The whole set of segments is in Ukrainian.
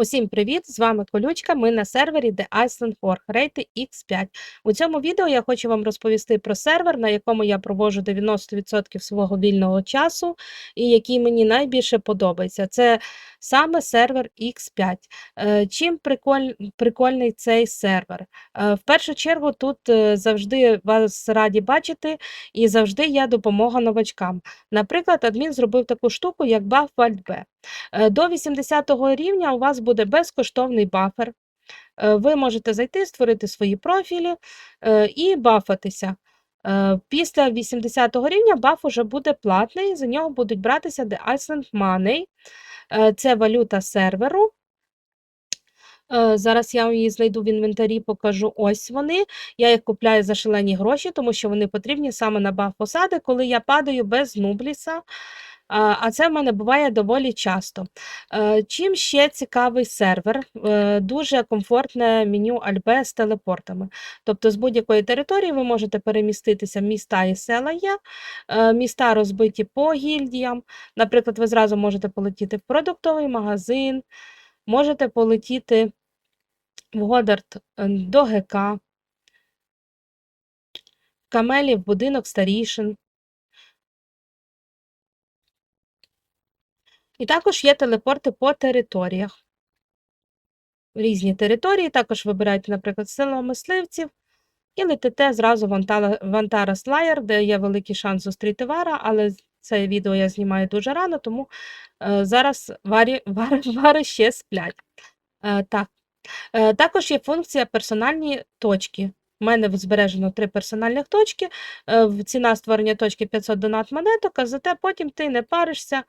Усім привіт! З вами Колючка. Ми на сервері The Iceland Fork рейти X5. У цьому відео я хочу вам розповісти про сервер, на якому я провожу 90% свого вільного часу, і який мені найбільше подобається. Це саме сервер X5. Е, Чим приколь... прикольний цей сервер? Е, В першу чергу, тут е, завжди вас раді бачити, і завжди є допомога новачкам. Наприклад, адмін зробив таку штуку, як баф Вальдбе. До 80 рівня у вас буде безкоштовний бафер. Ви можете зайти, створити свої профілі і бафатися. Після 80 рівня баф уже буде платний, за нього будуть братися The Iceland Money. Е, Це валюта серверу. Е, Зараз я вам її знайду в інвентарі, покажу. Ось вони. Я їх купляю за шалені гроші, тому що вони потрібні саме на баф посади, коли я падаю без нубліса. А це в мене буває доволі часто. Е, Чим ще цікавий сервер? Е, Дуже комфортне меню Альбе з телепортами. Тобто з будь-якої території ви можете переміститися, міста і села є, е, міста розбиті по гільдіям. Наприклад, ви зразу можете полетіти в продуктовий магазин, можете полетіти в Годард до ГК, в Камелі в будинок старішин. І також є телепорти по територіях. Різні території. Також вибираєте, наприклад, село мисливців і летите зразу в Антарас Лаєр, де є великий шанс зустріти вара, але це відео я знімаю дуже рано, тому е, зараз варі, вари, вари ще сплять. Е, так. Е, також є функція персональні точки. У мене збережено три персональних точки. Е, ціна створення точки 500 донат монеток, а зате потім ти не паришся.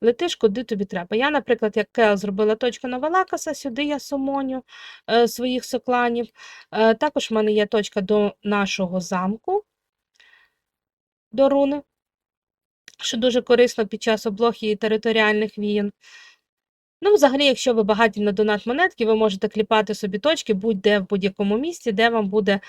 Летиш куди тобі треба. Я, наприклад, як Кел зробила точку на Валакаса, сюди я сумоню е, своїх сокланів. Е, також в мене є точка до нашого замку, до руни, що дуже корисно під час облог і територіальних війн. Ну, взагалі, якщо ви багаті на донат монетки, ви можете кліпати собі точки будь-де в будь-якому місці, де вам буде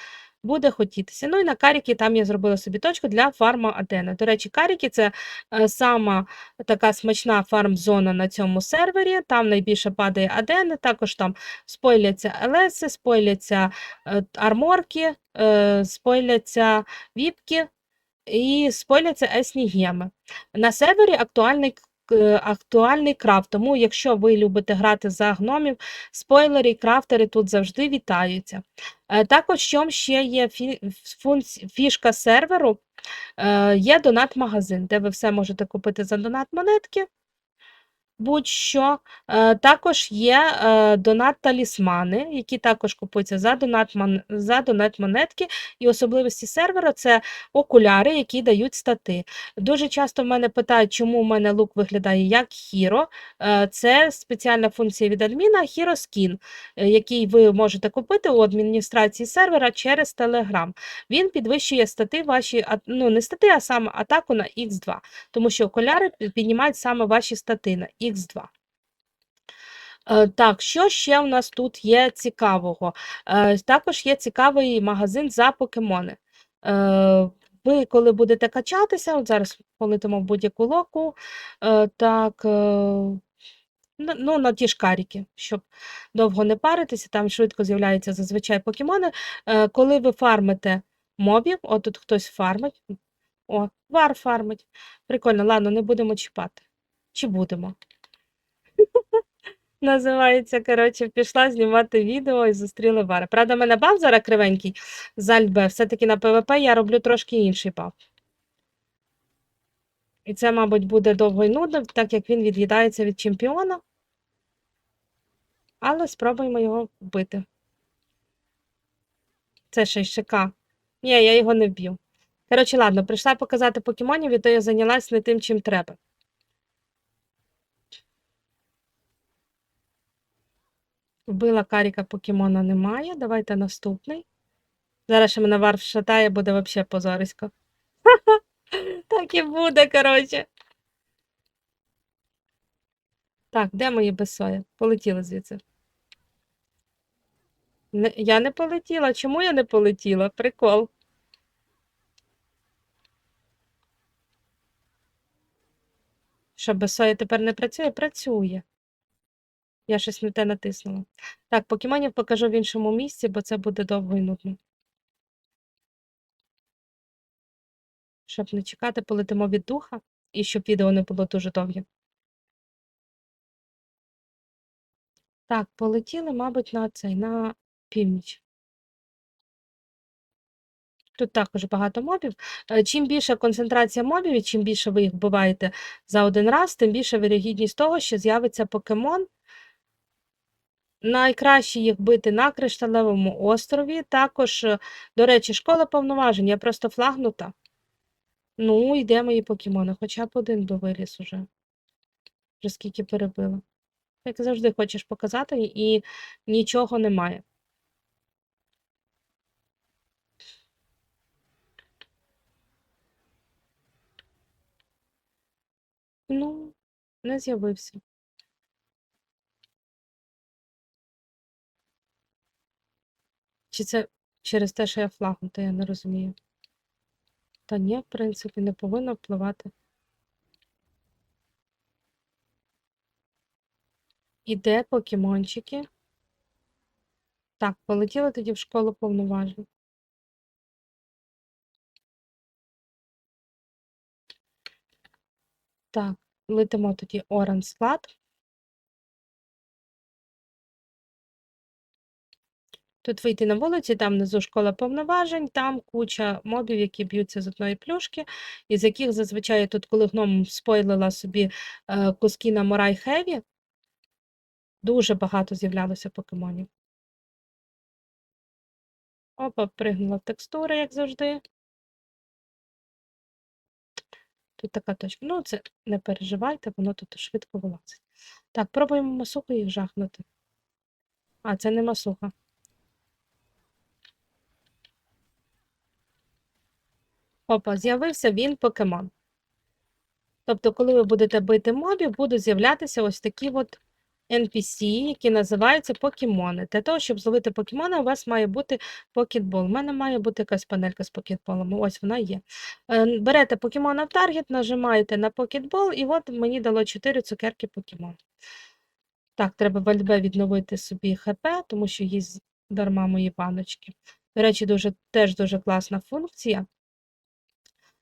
буде хотітися. Ну і на каріки там я зробила собі точку для фарма Адени. До речі, каріки це е, сама така смачна фарм-зона на цьому сервері. Там найбільше падає Адени, також там спойляться Елеси, спойляться е, арморки, е, спойляться віпки і спойляться есні геми. На сервері актуальний. Е, Актуальний крафт, тому якщо ви любите грати за гномів, спойлери і крафтери тут завжди вітаються. Е, Також що ще є фішка серверу, е, є донат-магазин, де ви все можете купити за донат-монетки. Будь-що. Е, Також є е, донат-талісмани, які також купуються за донат за донат-монетки. І особливості сервера це окуляри, які дають стати. Дуже часто в мене питають, чому в мене лук виглядає як Hero. Е, Це спеціальна функція від адміна Hero Skin, е, який ви можете купити у адміністрації сервера через Telegram. Він підвищує стати ваші, ну не стати, а саме атаку на Х2, тому що окуляри піднімають саме ваші стати на Х2. Е, Так, що ще у нас тут є цікавого? Е, Також є цікавий магазин за покемони. Е, Ви, коли будете качатися, от зараз полетимо в будь-яку локу, так, ну, ну, на ті ж каріки, щоб довго не паритися, там швидко з'являються зазвичай покемони. Коли ви фармите мобів, от тут хтось фармить, о, вар фармить. Прикольно, ладно, не будемо чіпати. Чи будемо? Називається, коротше, пішла знімати відео і зустріли вара. Правда, в мене баф зараз кривенький з Альбе. Все-таки на ПВП я роблю трошки інший баф. І це, мабуть, буде довго і нудно, так як він від'їдається від чемпіона. Але спробуємо його вбити. Це ще й ШК. Ні, я його не вб'ю. Коротше, ладно, прийшла показати покемонів, і то я зайнялась не тим, чим треба. Вбила каріка покемона немає. Давайте наступний. Зараз ще мене варф шатає, буде взагалі позорисько. Так і буде, коротше. Так, де мої бесої? Полетіли звідси. Не, я не полетіла. Чому я не полетіла? Прикол. Що, бесоя тепер не працює? Працює. Я щось не те натиснула. Так, покемонів покажу в іншому місці, бо це буде довго і нудно. Щоб не чекати, полетимо від духа, і щоб відео не було дуже довге. Так, полетіли, мабуть, на цей, на північ. Тут також багато мобів. Е, Чим більша концентрація мобів, і чим більше ви їх вбиваєте за один раз, тим більша вірогідність того, що з'явиться покемон. Найкраще їх бити на Кришталевому острові. Також, е, до речі, школа повноважень, я просто флагнута. Ну, йде мої покемони, хоча б один би виліз уже. Вже скільки перебила. Як завжди хочеш показати, і нічого немає. Ну, не з'явився. Чи це через те, що я флагнута, я не розумію. Та ні, в принципі, не повинно впливати. І де покемончики? Так, полетіли тоді в школу повноважень. Так, летимо тоді Оран склад. Тут вийти на вулиці, там внизу школа повноважень, там куча мобів, які б'ються з одної плюшки, із яких зазвичай тут, коли гном спойлила собі е, куски на Морай Хеві, дуже багато з'являлося покемонів. Опа, пригнула в текстури, як завжди. Тут така точка. Ну, це не переживайте, воно тут швидко вилазить. Так, пробуємо масуху їх жахнути. А, це не масуха. Опа, з'явився він покемон. Тобто, коли ви будете бити мобів, будуть з'являтися ось такі от NPC, які називаються покемони. Для того, щоб зловити покемона, у вас має бути покетбол. У мене має бути якась панелька з покетболами. Ось вона є. Е, Берете покемона в таргет, нажимаєте на покетбол, і от мені дало 4 цукерки покемон. Так, треба в альбе відновити собі ХП, тому що їсть дарма мої баночки. До речі, дуже, теж дуже класна функція.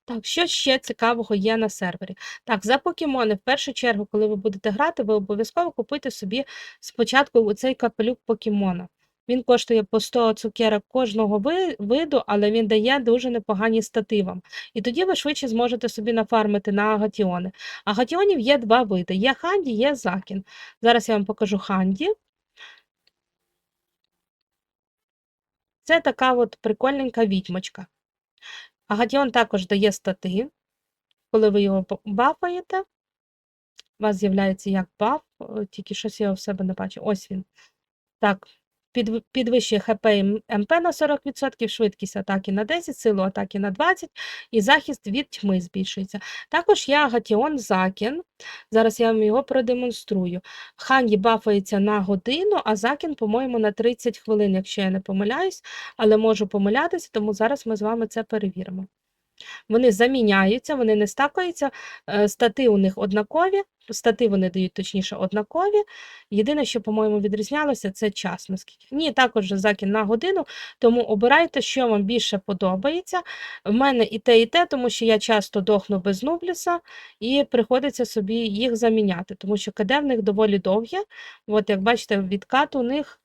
Так, що ще цікавого є на сервері? Так, за покемони, в першу чергу, коли ви будете грати, ви обов'язково купуйте собі спочатку цей капелюк покемона. Він коштує по 100 цукерок кожного виду, але він дає дуже непогані стати вам. І тоді ви швидше зможете собі нафармити на агатіони. Агатіонів є два види: є ханді, є закін. Зараз я вам покажу ханді. Це така от прикольненька відьмочка. Агатіон також дає стати. Коли ви його бафаєте, у вас з'являється як баф, тільки щось я в себе не бачу. Ось він. Так, підвищує ХП і МП на 40%, швидкість атаки на 10, силу атаки на 20 і захист від тьми збільшується. Також є Агатіон Закін. Зараз я вам його продемонструю. Ханді бафається на годину, а Закін, по-моєму, на 30 хвилин, якщо я не помиляюсь, але можу помилятися, тому зараз ми з вами це перевіримо. Вони заміняються, вони не стакаються, е, стати у них однакові, стати вони дають точніше однакові. Єдине, що, по-моєму, відрізнялося, це час. Наскільки. Ні, також закін на годину, тому обирайте, що вам більше подобається. В мене і те, і те, тому що я часто дохну без нубліса, і приходиться собі їх заміняти, тому що КД в них доволі довге. От, як бачите, відкат у них.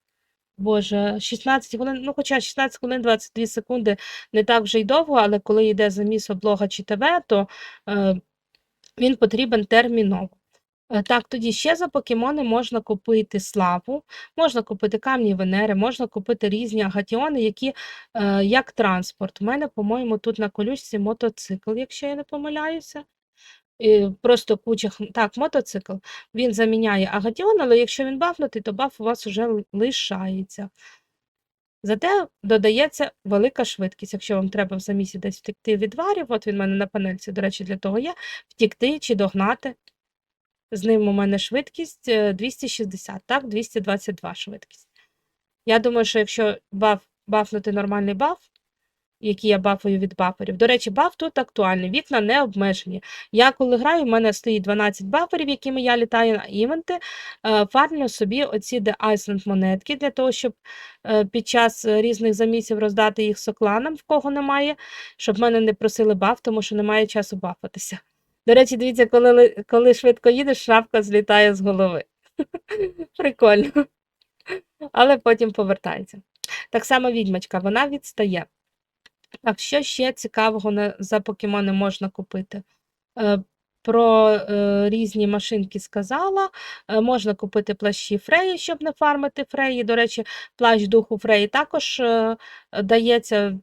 Боже, 16 хвилин, ну хоча 16 хвилин 22 секунди не так вже й довго, але коли йде заміс облога чи ТВ, то е, він потрібен терміново. Е, Так, тоді ще за покемони можна купити славу, можна купити камні Венери, можна купити різні агатіони, які е, як транспорт. У мене, по-моєму, тут на колючці мотоцикл, якщо я не помиляюся. І просто куча так, мотоцикл. Він заміняє агатіон, але якщо він бафнутий, то баф у вас вже лишається. Зате додається велика швидкість. Якщо вам треба в замісі десь втекти від варів, от він в мене на панельці, до речі, для того є, втікти чи догнати. З ним у мене швидкість е, 260, так, 222 швидкість. Я думаю, що якщо баф, бафнути нормальний баф, які я бафую від баферів. До речі, баф тут актуальний, вікна не обмежені. Я коли граю, в мене стоїть 12 баферів, якими я літаю на івенти, е, фармлю собі оці The Iceland монетки для того, щоб е, під час е, різних замісів роздати їх сокланам, в кого немає, щоб мене не просили баф, тому що немає часу бафатися. До речі, дивіться, коли, коли швидко їдеш, шапка злітає з голови. Прикольно. Але потім повертається. Так само відьмачка, вона відстає. Так, що ще цікавого за покемони можна купити? Про е, різні машинки сказала. Е, можна купити плащі Фреї, щоб не фармити Фреї. До речі, плащ духу Фреї також е, дається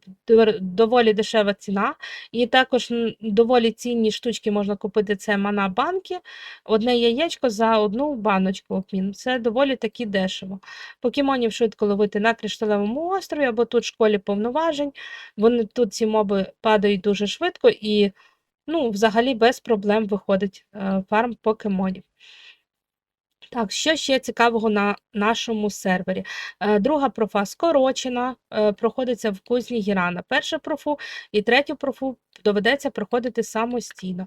доволі дешева ціна. І також доволі цінні штучки можна купити це мана банки. Одне яєчко за одну баночку обмін. Це доволі таки дешево. Покемонів швидко ловити на кришталевому острові або тут в школі повноважень. Вони тут ці моби падають дуже швидко і ну, взагалі без проблем виходить е, фарм покемонів. Так, що ще цікавого на нашому сервері? Е, Друга профа скорочена, е, проходиться в кузні Гірана. Перша профу і третю профу доведеться проходити самостійно.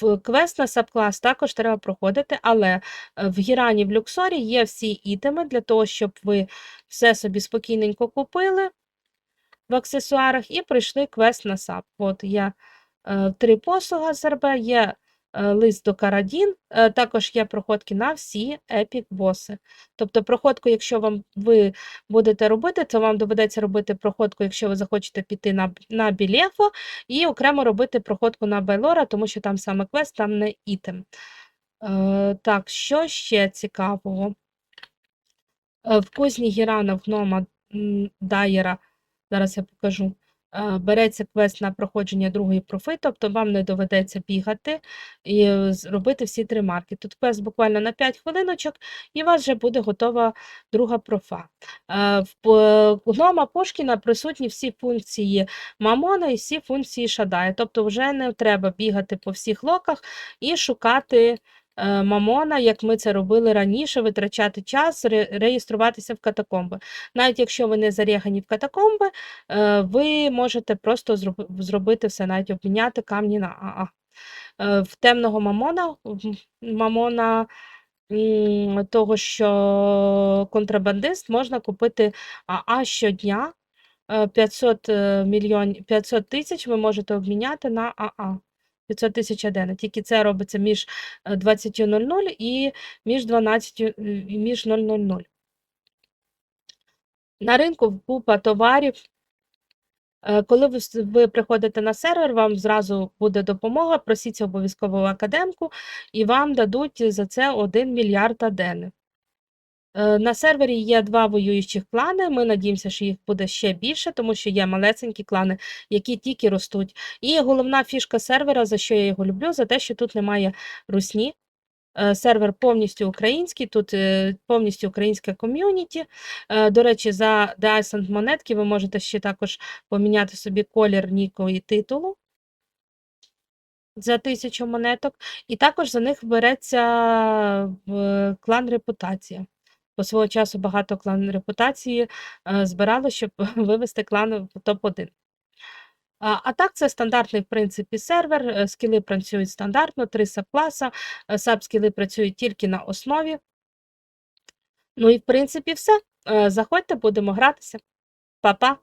В квест на сабклас також треба проходити, але в Гірані в Люксорі є всі ітеми для того, щоб ви все собі спокійненько купили в аксесуарах і пройшли квест на саб. От е, три послуга з є е, лист до Карадін, е, також є проходки на всі епік боси. Тобто проходку, якщо вам ви будете робити, то вам доведеться робити проходку, якщо ви захочете піти на, на Білефо, і окремо робити проходку на Байлора, тому що там саме квест, там не ітем. Е, так, що ще цікавого? Е, В кузні Гірана в гнома м, Дайєра, зараз я покажу, е, береться квест на проходження другої профи, тобто вам не доведеться бігати і е, робити всі три марки. Тут квест буквально на 5 хвилиночок, і у вас вже буде готова друга профа. Е, В гнома Пушкіна присутні всі функції Мамона і всі функції Шадая, тобто вже не треба бігати по всіх локах і шукати е, Мамона, як ми це робили раніше, витрачати час, реєструватися в катакомби. Навіть якщо ви не зарягані в катакомби, е, ви можете просто зробити все, навіть обміняти камні на АА. Е, В темного Мамона, Мамона того, що контрабандист, можна купити АА щодня. Е, 500 е, мільйон, 500 тисяч ви можете обміняти на АА. 500 тисяч адена. Тільки це робиться між е, 20.00 і між 12, е, між 000. На ринку купа товарів. Е, Коли ви, приходите на сервер, вам зразу буде допомога, просіться обов'язково академку, і вам дадуть за це 1 мільярд адени. Е, На сервері є два воюючих клани. Ми надіємося, що їх буде ще більше, тому що є малесенькі клани, які тільки ростуть. І головна фішка сервера, за що я його люблю, за те, що тут немає русні. Е, Сервер повністю український, тут е, повністю українське ком'юніті. До речі, за The Iceland монетки ви можете ще також поміняти собі колір ніку і титулу за тисячу монеток. І також за них береться клан Репутація. Бо свого часу багато клан репутації збирало, щоб вивести клан в топ-1. А, так, це стандартний, в принципі, сервер. е, Скіли працюють стандартно, три сабкласа. е, Саб-скіли працюють тільки на основі. Ну і, в принципі, все. Е, Заходьте, будемо гратися. Па-па!